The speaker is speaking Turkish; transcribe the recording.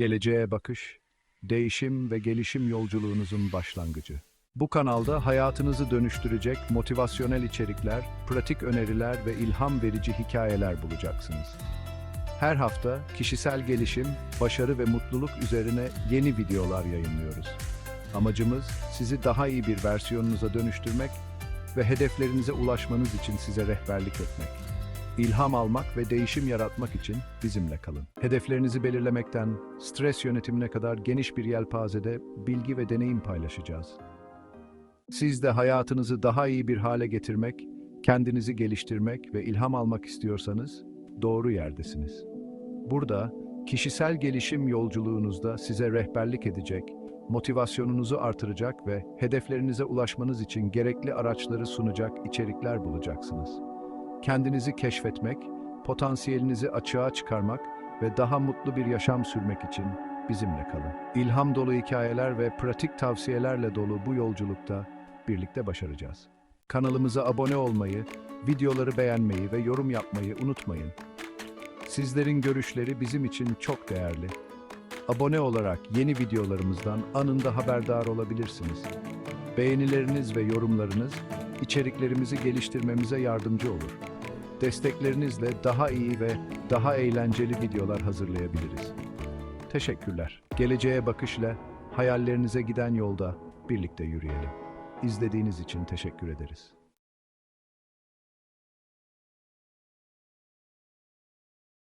Geleceğe bakış, değişim ve gelişim yolculuğunuzun başlangıcı. Bu kanalda hayatınızı dönüştürecek motivasyonel içerikler, pratik öneriler ve ilham verici hikayeler bulacaksınız. Her hafta kişisel gelişim, başarı ve mutluluk üzerine yeni videolar yayınlıyoruz. Amacımız sizi daha iyi bir versiyonunuza dönüştürmek ve hedeflerinize ulaşmanız için size rehberlik etmek. İlham almak ve değişim yaratmak için bizimle kalın. Hedeflerinizi belirlemekten stres yönetimine kadar geniş bir yelpazede bilgi ve deneyim paylaşacağız. Siz de hayatınızı daha iyi bir hale getirmek, kendinizi geliştirmek ve ilham almak istiyorsanız doğru yerdesiniz. Burada kişisel gelişim yolculuğunuzda size rehberlik edecek, motivasyonunuzu artıracak ve hedeflerinize ulaşmanız için gerekli araçları sunacak içerikler bulacaksınız. Kendinizi keşfetmek, potansiyelinizi açığa çıkarmak ve daha mutlu bir yaşam sürmek için bizimle kalın. İlham dolu hikayeler ve pratik tavsiyelerle dolu bu yolculukta birlikte başaracağız. Kanalımıza abone olmayı, videoları beğenmeyi ve yorum yapmayı unutmayın. Sizlerin görüşleri bizim için çok değerli. Abone olarak yeni videolarımızdan anında haberdar olabilirsiniz. Beğenileriniz ve yorumlarınız içeriklerimizi geliştirmemize yardımcı olur. Desteklerinizle daha iyi ve daha eğlenceli videolar hazırlayabiliriz. Teşekkürler. Geleceğe bakışla hayallerinize giden yolda birlikte yürüyelim. İzlediğiniz için teşekkür ederiz.